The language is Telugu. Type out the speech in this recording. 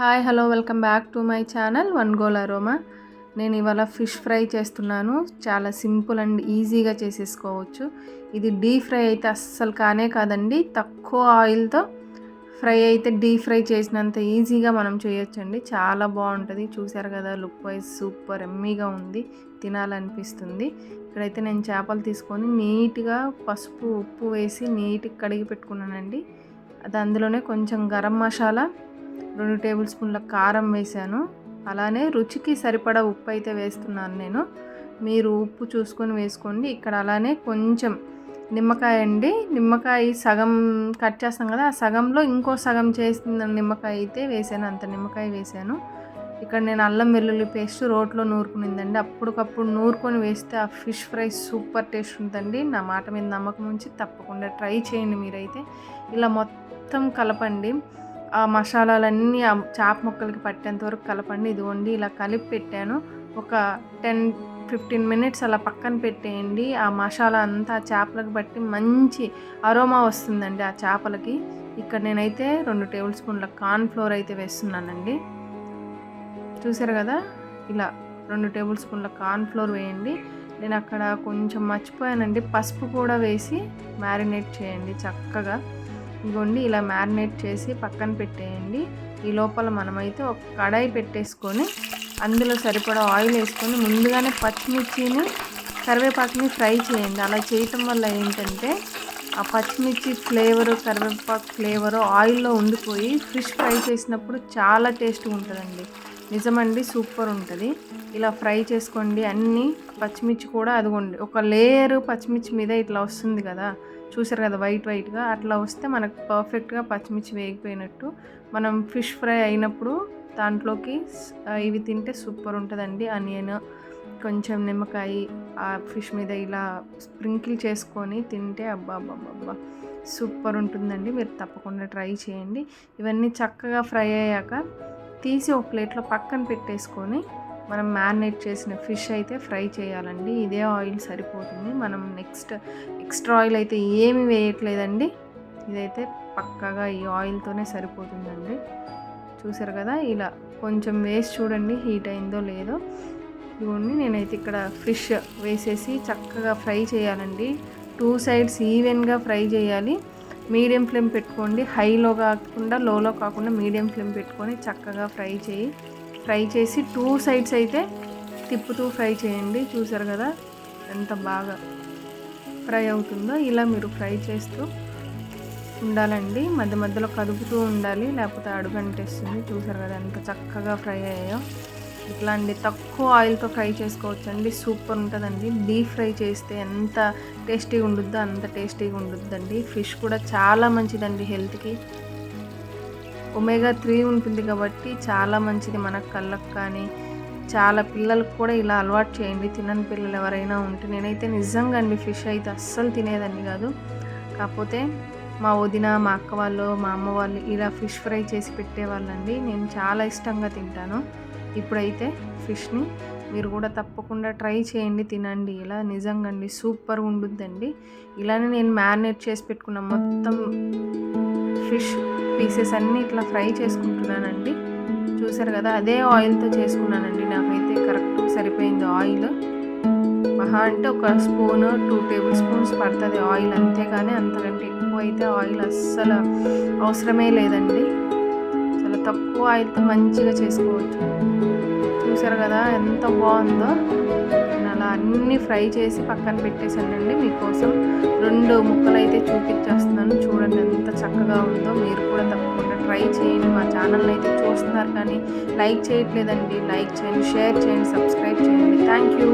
Hi hello welcome back to my channel one goal aroma. నేను ఇవాళ ఫిష్ ఫ్రై చేస్తున్నాను. చాలా సింపుల్ అండ్ ఈజీగా చేసేసుకోవచ్చు. ఇది డీప్ ఫ్రై అయితే అస్సలు కానే కాదండి. తక్కువ ఆయిల్తో ఫ్రై అయితే డీప్ ఫ్రై చేసినంత ఈజీగా మనం చేయొచ్చండి. చాలా బాగుంటుంది. చూసారు కదా లుక్ వైజ్ సూపర్ ఎమ్మీగా ఉంది. తినాలనిపిస్తుంది. ఇక్కడైతే నేను చేపలు తీసుకొని నీట్గా పసుపు ఉప్పు వేసి నీట్గా కడిగి పెట్టుకున్నానండి. అది అందులోనే కొంచెం గరం మసాలా రెండు టేబుల్ స్పూన్ల కారం వేసాను అలానే రుచికి సరిపడా ఉప్పు అయితే వేస్తున్నాను నేను. మీరు ఉప్పు చూసుకొని వేసుకోండి. ఇక్కడ అలానే కొంచెం నిమ్మకాయ అండి. నిమ్మకాయ సగం కట్ చేస్తాం కదా ఆ సగంలో ఇంకో సగం చేసిన నిమ్మకాయ అయితే వేసాను అంత నిమ్మకాయ వేసాను ఇక్కడ నేను అల్లం వెల్లుల్లి పేస్ట్ రోట్లో నూరుకునిందండి. అప్పటికప్పుడు నూరుకొని వేస్తే ఆ ఫిష్ ఫ్రై సూపర్ టేస్ట్ ఉందండి నా మాట మీద నమ్మకం ఉంచి తప్పకుండా ట్రై చేయండి మీరైతే. ఇలా మొత్తం కలపండి. ఆ మసాలాలన్నీ ఆ చేప ముక్కలకి పట్టేంత వరకు కలపండి. ఇదిగోండి ఇలా కలిపి పెట్టాను. ఒక టెన్ ఫిఫ్టీన్ మినిట్స్ అలా పక్కన పెట్టేయండి. ఆ మసాలా అంతా ఆ చేపలకు బట్టి మంచి అరోమా వస్తుందండి ఆ చేపలకి. ఇక్కడ నేనైతే రెండు టేబుల్ స్పూన్ల కార్న్ ఫ్లోర్ అయితే వేస్తున్నానండి. చూసారు కదా? ఇలా రెండు టేబుల్ స్పూన్ల కార్న్ ఫ్లోర్ వేయండి. నేను అక్కడ కొంచెం మర్చిపోయానండి. పసుపు కూడా వేసి మ్యారినేట్ చేయండి చక్కగా. ఇదిగోండి ఇలా మ్యారినేట్ చేసి పక్కన పెట్టేయండి. ఈ లోపల మనమైతే ఒక కడాయి పెట్టేసుకొని అందులో సరిపడా ఆయిల్ వేసుకొని ముందుగానే పచ్చిమిర్చిని కరివేపాకుని ఫ్రై చేయండి. అలా చేయటం వల్ల ఏంటంటే ఆ పచ్చిమిర్చి ఫ్లేవరు కరివేపాకు ఫ్లేవరు ఆయిల్లో ఉండిపోయి ఫిష్ ఫ్రై చేసినప్పుడు చాలా టేస్ట్గా ఉంటుందండి. నిజమండి సూపర్ ఉంటుంది. ఇలా ఫ్రై చేసుకోండి అన్నీ పచ్చిమిర్చి కూడా అదిగోండి. ఒక లేయర్ పచ్చిమిర్చి మీద ఇట్లా వస్తుంది కదా చూసారు కదా వైట్ వైట్గా అట్లా వస్తే మనకు పర్ఫెక్ట్గా పచ్చిమిర్చి వేగిపోయినట్టు. మనం ఫిష్ ఫ్రై అయినప్పుడు దాంట్లోకి ఇవి తింటే సూపర్ ఉంటుందండి. ఆనియన్ కొంచెం నిమ్మకాయ ఆ ఫిష్ మీద ఇలా స్ప్రింకిల్ చేసుకొని తింటే అబ్బా అబ్బా సూపర్ ఉంటుందండి. మీరు తప్పకుండా ట్రై చేయండి. ఇవన్నీ చక్కగా ఫ్రై అయ్యాక తీసి ఒక ప్లేట్లో పక్కన పెట్టేసుకొని మనం మ్యారినేట్ చేసిన ఫిష్ అయితే ఫ్రై చేయాలండి. ఇదే ఆయిల్ సరిపోతుంది. మనం నెక్స్ట్ ఎక్స్ట్రా ఆయిల్ అయితే ఏమి వేయట్లేదండి. ఇదైతే పక్కగా ఈ ఆయిల్తోనే సరిపోతుందండి. చూసారు కదా ఇలా కొంచెం వేసి చూడండి హీట్ అయిందో లేదో. ఇవన్నీ నేనైతే ఇక్కడ ఫిష్ వేసేసి చక్కగా ఫ్రై చేయాలండి. టూ సైడ్స్ ఈవెన్గా ఫ్రై చేయాలి. మీడియం ఫ్లేమ్ పెట్టుకోండి. హైలో కాకుండా లోలో కాకుండా మీడియం ఫ్లేమ్ పెట్టుకొని చక్కగా ఫ్రై చేయి. ఫ్రై చేసి టూ సైడ్స్ అయితే తిప్పుతూ ఫ్రై చేయండి. చూసారు కదా ఎంత బాగా ఫ్రై అవుతుందో. ఇలా మీరు ఫ్రై చేస్తూ ఉండాలండి. మధ్య మధ్యలో కదుపుతూ ఉండాలి. లేకపోతే అడుగంటేస్తుంది. చూసారు కదా ఎంత చక్కగా ఫ్రై అయ్యాయో. ఇట్లాంటి తక్కువ ఆయిల్తో ఫ్రై చేసుకోవచ్చండి. సూపర్ ఉంటుందండి. డీప్ ఫ్రై చేస్తే ఎంత టేస్టీగా ఉండుద్దో అంత టేస్టీగా ఉండుద్దండి. ఫిష్ కూడా చాలా మంచిదండి హెల్త్కి. ఒమేగా త్రీ ఉంటుంది కాబట్టి చాలా మంచిది మన కళ్ళకు కానీ చాలా పిల్లలకు కూడా ఇలా అలవాటు చేయండి. తినని పిల్లలు ఎవరైనా ఉంటే. నేనైతే నిజంగా అండి ఫిష్ అయితే అస్సలు తినేదాన్ని కాదు. కాకపోతే మా వదిన మా అక్క వాళ్ళు మా అమ్మ వాళ్ళు ఇలా ఫిష్ ఫ్రై చేసి పెట్టేవాళ్ళండి. నేను చాలా ఇష్టంగా తింటాను. ఇప్పుడైతే ఫిష్ని మీరు కూడా తప్పకుండా ట్రై చేయండి తినండి. ఇలా నిజంగా అండి సూపర్గా ఉండుద్దండి. ఇలానే నేను మ్యారినేట్ చేసి పెట్టుకున్న మొత్తం ఫిష్ పీసెస్ అన్నీ ఇట్లా ఫ్రై చేసుకుంటున్నానండి. చూసారు కదా అదే ఆయిల్తో చేసుకున్నానండి. నాకైతే కరెక్ట్ సరిపోయింది ఆయిల్. మహా అంటే ఒక స్పూన్ టూ టేబుల్ స్పూన్స్ పడుతుంది ఆయిల్. అంతేగాని అంతకంటే ఎక్కువ అయితే ఆయిల్ అస్సలు అవసరమే లేదండి. తక్కువ ఆయిల్తో మంచిగా చేసుకోవచ్చు. చూసారు కదా ఎంత బాగుందో? నేను అలా అన్నీ ఫ్రై చేసి పక్కన పెట్టేసానండి మీకోసం. రెండు ముక్కలు అయితే చూపించేస్తున్నాను. చూడండి ఎంత చక్కగా ఉందో. మీరు కూడా తప్పకుండా ట్రై చేయండి. మా ఛానల్ని అయితే చూస్తున్నారు కానీ లైక్ చేయట్లేదండి. లైక్ చేయండి షేర్ చేయండి సబ్స్క్రైబ్ చేయండి. Thank you.